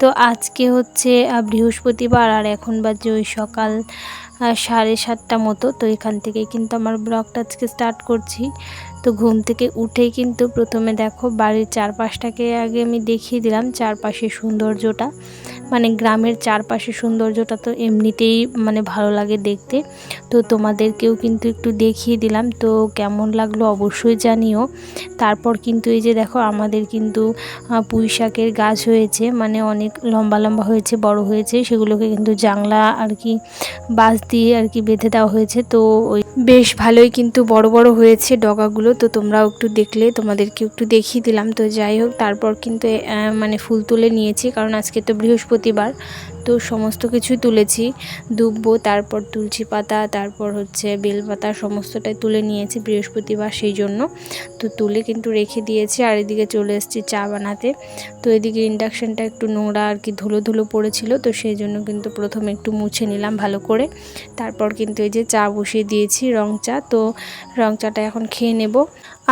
তো আজকে হচ্ছে বৃহস্পতিবার আর এখন বাজে ওই সকাল সাড়ে সাতটা মতো। তো এখান থেকে কিন্তু আমার ব্লগটা আজকে স্টার্ট করছি। তো ঘুম থেকে উঠেই কিন্তু প্রথমে দেখো, বাড়ির চারপাশটাকে আগে আমি দেখিয়ে দিলাম, চারপাশের সৌন্দর্যটা। মানে গ্রামের চারপাশের সৌন্দর্যটা তো এমনিতেই মানে ভালো লাগে দেখতে। তো তোমাদেরকেও কিন্তু একটু দেখিয়ে দিলাম। তো কেমন লাগল অবশ্যই জানিও। তারপর কিন্তু এই যে দেখো আমাদের কিন্তু পুঁই শাকের গাছ হয়েছে। মানে অনেক লম্বা লম্বা হয়েছে, বড় হয়েছে। সেগুলোকে কিন্তু জাংলা আর কি বাঁশ দিয়ে আর কি বেঁধে দেওয়া হয়েছে। তো ওই বেশ ভালোই কিন্তু বড় বড় হয়েছে ডগাগুলো, তো তোমরাও একটু দেখলে তোমাদেরকে একটু দেখিয়ে দিলাম। তো যাই হোক, তারপর কিন্তু মানে ফুল তুলে নিয়েছি, কারণ আজকে তো বৃহস্পতিবার। তো সমস্ত কিছুই তুলেছি। দুব্বো, তারপর তুলসী পাতা, তারপর হচ্ছে বেলপাতা সমস্তটাই তুলে নিয়েছি বৃহস্পতিবার সেই জন্য। তো তুলে কিন্তু রেখে দিয়েছি, আর এদিকে চলে এসেছি চা বানাতে। তো এদিকে ইন্ডাকশানটা একটু নোংরা আর কি ধুলো ধুলো পড়েছিল, তো সেই জন্য কিন্তু প্রথমে একটু মুছে নিলাম ভালো করে। তারপর কিন্তু এই যে চা বসিয়ে দিয়েছি রং চা, তো রং চাটা এখন খেয়ে নেব।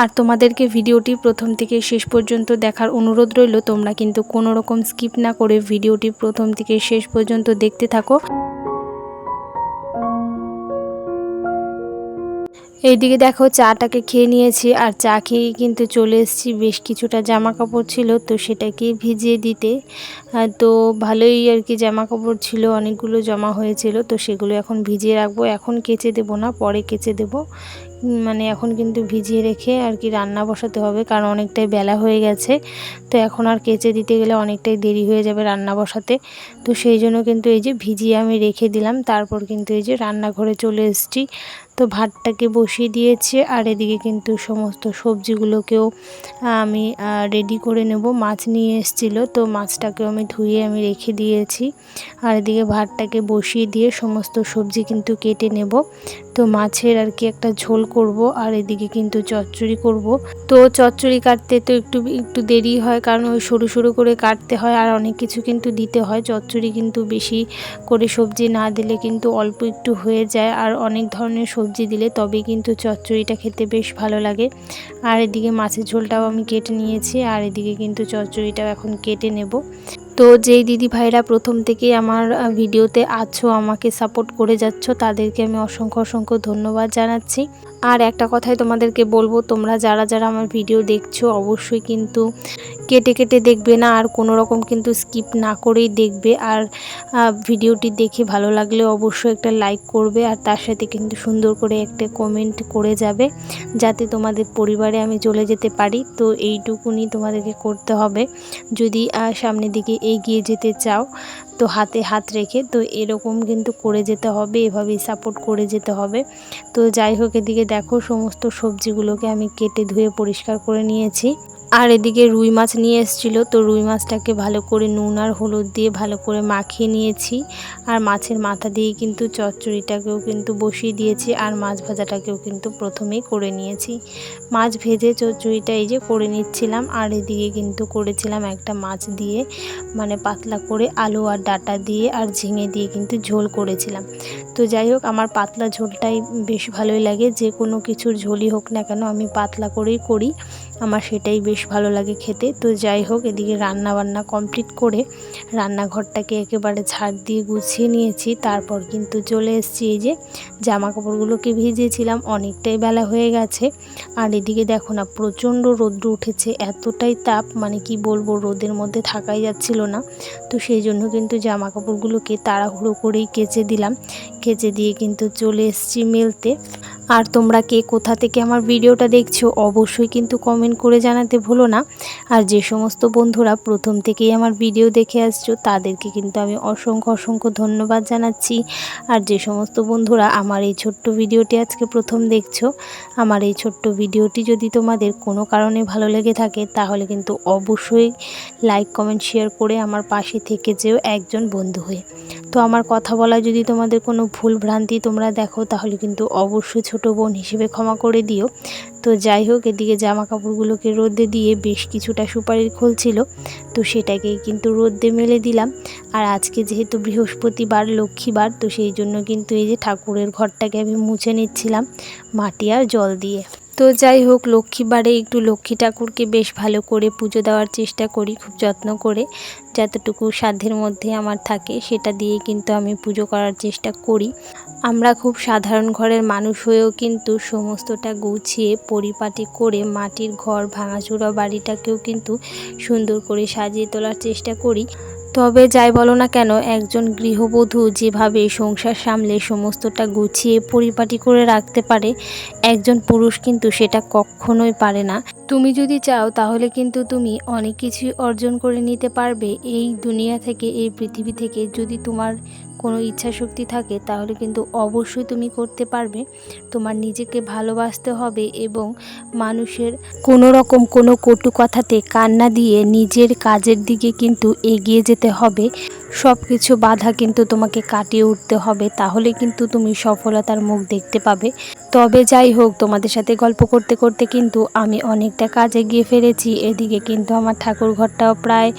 আর তোমাদেরকে ভিডিওটি প্রথম থেকে শেষ পর্যন্ত দেখার অনুরোধ রইল, তোমরা কিন্তু কোনো রকম স্কিপ না করে ভিডিওটি প্রথম থেকে শেষ পর্যন্ত দেখতে থাকো। এইদিকে দেখো চাটাকে খেয়ে নিয়েছি আর চা খেয়ে কিন্তু চলে এসেছি। বেশ কিছুটা জামা কাপড় ছিল, তো সেটাকে ভিজিয়ে দিতে। তো ভালোই আর কি জামা কাপড় ছিল, অনেকগুলো জমা হয়েছিল, তো সেগুলো এখন ভিজিয়ে রাখব। এখন কেচে দেবো না, পরে কেচে দেবো। মানে এখন কিন্তু ভিজিয়ে রেখে আর কি রান্না বসাতে হবে, কারণ অনেকটাই বেলা হয়ে গেছে। তো এখন আর কেচে দিতে গেলে অনেকটাই দেরি হয়ে যাবে রান্না বসাতে। তো সেই জন্য কিন্তু এই যে ভিজিয়ে আমি রেখে দিলাম, তারপর কিন্তু এই যে রান্নাঘরে চলে এসেছি। তো ভাতটাকে বসিয়ে দিয়েছে আর এদিকে কিন্তু সমস্ত সবজিগুলোকেও আমি রেডি করে নেব। মাছ নিয়ে এসেছিল, তো মাছটাকেও আমি ধুয়ে আমি রেখে দিয়েছি। আর এদিকে ভাতটাকে বসিয়ে দিয়ে সমস্ত সবজি কিন্তু কেটে নেব। তো মাছের আর কি একটা ঝোল করব, আর এদিকে কিন্তু চচ্চড়ি করব। তো চচ্চড়ি কাটতে তো একটু একটু দেরি হয়, কারণ ওই সরু সরু করে কাটতে হয়, আর অনেক কিছু কিন্তু দিতে হয়। চচ্চড়ি কিন্তু বেশি করে সবজি না দিলে কিন্তু অল্প একটু হয়ে যায়, আর অনেক ধরনের সবজি দিলে তবেই কিন্তু চচ্চড়িটা খেতে বেশ ভালো লাগে। আর এদিকে মাছের ঝোলটাও আমি কেটে নিয়েছি, আর এদিকে কিন্তু চচ্চড়িটাও এখন কেটে নেব। তো যেই দিদি ভাইরা প্রথম থেকেই আমার ভিডিওতে আছো, আমাকে সাপোর্ট করে যাচ্ছ, তাদেরকে আমি অসংখ্য অসংখ্য ধন্যবাদ জানাচ্ছি। আর একটা কথাই তোমাদেরকে বলব, তোমরা যারা যারা আমার ভিডিও দেখছ, অবশ্যই কিন্তু কেটে কেটে দেখবে না, আর কোনো রকম কিন্তু স্কিপ না করেই দেখবে। আর ভিডিওটি দেখে ভালো লাগলে অবশ্যই একটা লাইক করবে, আর তার সাথে কিন্তু সুন্দর করে একটা কমেন্ট করে যাবে, যাতে তোমাদের পরিবারে আমি চলে যেতে পারি। তো এইটুকুনি তোমাদেরকে করতে হবে। যদি সামনের দিকে এগিয়ে যেতে চাও তো হাতে হাত রেখে তো এরকম কিন্তু করে যেতে হবে, এভাবেই সাপোর্ট করে যেতে হবে। তো যাই হোক, এদিকে দেখো সমস্ত সবজিগুলোকে আমি কেটে ধুয়ে পরিষ্কার করে নিয়েছি। আর এদিকে রুই মাছ নিয়ে এসেছিল। তো রুই মাছটাকে ভালো করে নুন আর হলুদ দিয়ে ভালো করে মাখিয়ে নিয়েছি। আর মাছের মাথা দিয়ে কিন্তু চচ্চড়িটাকেও কিন্তু বসিয়ে দিয়েছি আর মাছ ভাজাটাকেও কিন্তু প্রথমেই করে নিয়েছি। মাছ ভেজে চচ্চড়িটা এই যে করে নিচ্ছিলাম আর এদিকে কিন্তু করেছিলাম একটা মাছ দিয়ে মানে পাতলা করে আলু আর ডাটা দিয়ে আর ঝিঙে দিয়ে কিন্তু ঝোল করেছিলাম। তো যাই হোক, আমার পাতলা ঝোলটাই বেশ ভালোই লাগে। যে কোনো কিছুর ঝোলই হোক না কেন আমি পাতলা করেই করি। আমার সেটাই বেশ ভালো লাগে খেতে। তো যাই হোক, এদিকে রান্না বান্না কমপ্লিট করে রান্নাঘরটাকে একেবারে ঝাড় দিয়ে গুছিয়ে নিয়েছি। তারপর কিন্তু চলে এসেছি এই যে জামা কাপড়গুলোকে ভিজিয়েছিলাম, অনেকটাই বেলা হয়ে গেছে। আর এদিকে দেখো না, প্রচণ্ড রৌদ্র উঠেছে, এতটাই তাপ মানে কি বলব, রোদের মধ্যে থাকাই যাচ্ছিল না। তো সেই জন্য কিন্তু জামা কাপড়গুলোকে তাড়াহুড়ো করেই কেচে দিলাম। কেচে দিয়ে কিন্তু চলে এসেছি মেলতে। আর তোমরা কে কোথা থেকে আমার ভিডিওটা দেখছ, অবশ্যই কিন্তু কমেন্ট করে জানাতে ভুলো না। আর যে সমস্ত বন্ধুরা প্রথম থেকেই আমার ভিডিও দেখে আসছো, তাদেরকে কিন্তু আমি অসংখ্য অসংখ্য ধন্যবাদ জানাচ্ছি। আর যে সমস্ত বন্ধুরা আমার এই ছোট্ট ভিডিওটি আজকে প্রথম দেখছ, আমার এই ছোট্ট ভিডিওটি যদি তোমাদের কোনো কারণে ভালো লেগে থাকে, তাহলে কিন্তু অবশ্যই লাইক কমেন্ট শেয়ার করে আমার পাশে থেকে যেও একজন বন্ধু হয়ে। তো আমার কথা বলা যদি তোমাদের কোনো ভুল ভ্রান্তি তোমরা দেখো, তাহলে কিন্তু অবশ্যই ছোট বোন হিসেবে ক্ষমা করে দিও। তো যাই হোক, এদিকে জামা কাপড়গুলোকে রোদে দিয়ে বেশ কিছুটা সুপারির খোল ছিল, তো সেটাকেই কিন্তু রোদে মেলে দিলাম। আর আজকে যেহেতু বৃহস্পতিবার, লক্ষ্মীবার, তো সেই জন্য কিন্তু এই যে ঠাকুরের ঘরটাকে আমি মুছে নিচ্ছিলাম মাটি আর জল দিয়ে। তো যাই হোক, লক্ষ্মীবারে একটু লক্ষ্মী ঠাকুরকে বেশ ভালো করে পুজো দেওয়ার চেষ্টা করি, খুব যত্ন করে। যতটুকু সাধ্যের মধ্যে আমার থাকে, সেটা দিয়ে কিন্তু আমি পুজো করার চেষ্টা করি। আমরা খুব সাধারণ ঘরের মানুষ হয়েও কিন্তু সমস্তটা গুছিয়ে, পরিপাটি করে মাটির ঘর, ভাঙাচোরা বাড়িটাকেও কিন্তু সুন্দর করে সাজিয়ে তোলার চেষ্টা করি। তবে যাই বলো না কেন, একজন গৃহবধূ যেভাবে সংসার সামলে সমস্তটা গুছিয়ে, পরিপাটি করে রাখতে পারে, একজন পুরুষ কিন্তু সেটা কখনোই পারে না। তুমি যদি চাও, তাহলে কিন্তু তুমি অনেক কিছুই অর্জন করে নিতে পারবে এই দুনিয়া থেকে, এই পৃথিবী থেকে। যদি তোমার কোনো ইচ্ছা শক্তি থাকে, তাহলে কিন্তু অবশ্যই তুমি করতে পারবে। তোমার নিজেকে ভালোবাসতে হবে এবং মানুষের কোনো রকম কোনো কটু কথাতে কান্না দিয়ে নিজের কাজের দিকে কিন্তু এগিয়ে যেতে হবে। সব কিছু বাধা কিন্তু তোমাকে কাটিয়ে উঠতে হবে, তাহলে কিন্তু তুমি সফলতার মুখ দেখতে পাবে। তবে যাই হোক, তোমাদের সাথে গল্প করতে করতে কিন্তু আমি অনেকটা কাজে গিয়ে ফেলেছি। এদিকে কিন্তু আমার ঠাকুর ঘরটাও প্রায়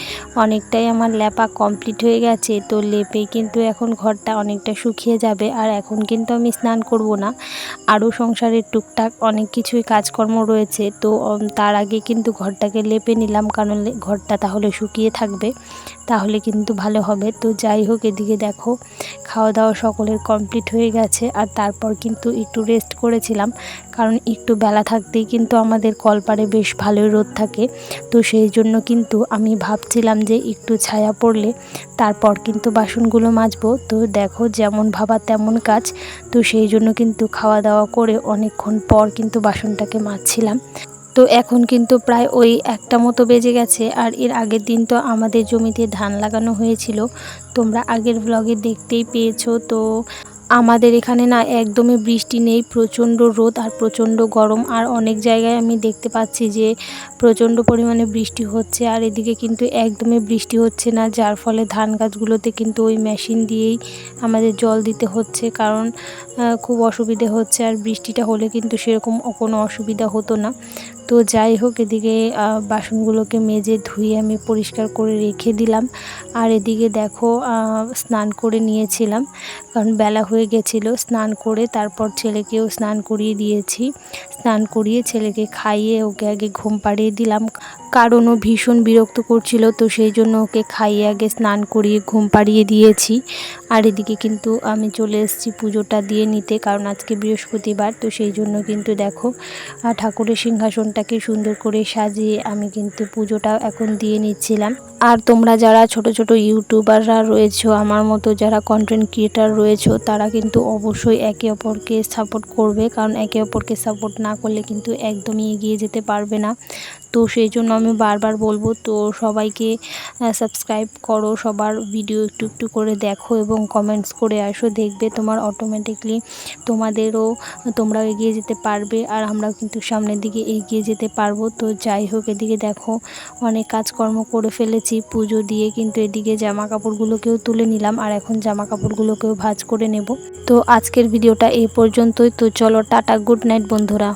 অনেকটাই আমার লেপা কমপ্লিট হয়ে গেছে, তো লেপে কিন্তু এখন ঘরটা অনেকটা শুকিয়ে যাবে আর এখন কিন্তু আমি স্নান করব না। আরও সংসারের টুকটাক অনেক কিছুই কাজকর্ম রয়েছে, তো তার আগে কিন্তু ঘরটাকে লেপে নিলাম, কারণ ঘরটা তাহলে শুকিয়ে থাকবে, তাহলে কিন্তু ভালো হবে। তো যাই হোক, এদিকে দেখো খাওয়া দাওয়া সকলের কমপ্লিট হয়ে গেছে, আর তারপর কিন্তু একটু রেস্ট করেছিলাম, কারণ একটু বেলা থাকতেই কিন্তু আমাদের কলপারে বেশ ভালোই রোদ থাকে। তো সেই জন্য কিন্তু আমি ভাবছিলাম যে একটু ছায়া পড়লে, তারপর কিন্তু বাসনগুলো মাজবো তো দেখো যেমন ভাবা তেমন কাজ। তো সেই জন্য কিন্তু খাওয়া দাওয়া করে অনেকক্ষণ পর কিন্তু বাসনটাকে মাজছিলাম। তো এখন কিন্তু প্রায় ওই একটা মতো বেজে গেছে। আর এর আগের দিন তো আমাদের জমিতে ধান লাগানো হয়েছিল। তোমরা আগের ব্লগে দেখতেই পেয়েছ। তো আমাদের এখানে না একদমই বৃষ্টি নেই, প্রচণ্ড রোদ আর প্রচণ্ড গরম। আর অনেক জায়গায় আমি দেখতে পাচ্ছি যে প্রচণ্ড পরিমাণে বৃষ্টি হচ্ছে আর এদিকে কিন্তু একদমই বৃষ্টি হচ্ছে না, যার ফলে ধান গাছগুলোতে কিন্তু ওই মেশিন দিয়েই আমাদের জল দিতে হচ্ছে। কারণ খুব অসুবিধে হচ্ছে আর বৃষ্টিটা হলে কিন্তু সেরকম কোনো অসুবিধা হতো না। তো যাই হোক, এদিকে বাসনগুলোকে মেজে ধুয়ে আমি পরিষ্কার করে রেখে দিলাম। আর এদিকে দেখো স্নান করে নিয়েছিলাম। কারণ বেলা হয়ে গেছিল, স্নান করে তারপর ছেলেকেও স্নান করিয়ে দিয়েছি। স্নান করিয়ে ছেলেকে খাইয়ে ওকে আগে ঘুম পাড়িয়ে দিলাম। কারণ ও ভীষণ বিরক্ত করছিল, তো সেই জন্য ওকে খাইয়ে আগে স্নান করিয়ে ঘুম পাড়িয়ে দিয়েছি। আর এদিকে কিন্তু আমি চলে এসেছি পুজোটা দিয়ে নিতে, কারণ আজকে বৃহস্পতিবার, তো সেই জন্য কিন্তু দেখো ঠাকুরের সিংহাসনটাকে সুন্দর করে সাজিয়ে আমি কিন্তু পুজোটা এখন দিয়ে নিচ্ছিলাম। আর তোমরা যারা ছোট ছোট ইউটিউবাররা রয়েছো, আমার মতো যারা কন্টেন্ট ক্রিয়েটার রয়েছো, তারা কিন্তু অবশ্যই একে অপরকে সাপোর্ট করবে, কারণ একে অপরকে সাপোর্ট না করলে কিন্তু একদমই এগিয়ে যেতে পারবে না। তো সেই জন্য আমি বারবার বলব, তো সবাইকে সাবস্ক্রাইব করো, সবার ভিডিও একটু একটু করে দেখো এবং কমেন্টস করে আসো। দেখবে তোমার অটোমেটিকলি তোমাদেরও, তোমরাও এগিয়ে যেতে পারবে আর আমরাও কিন্তু সামনের দিকে এগিয়ে যেতে পারব। তো যাই হোক, এদিকে দেখো, অনেক কাজকর্ম করে ফেলেছি। পুজো দিয়ে কিন্তু এদিকে জামা কাপড়গুলোকেও তুলে নিলাম আর এখন জামা কাপড়গুলোকেও ভাজ করে নেব। তো আজকের ভিডিওটা এই পর্যন্তই। তো চলো, টাটা গুড নাইট বন্ধুরা।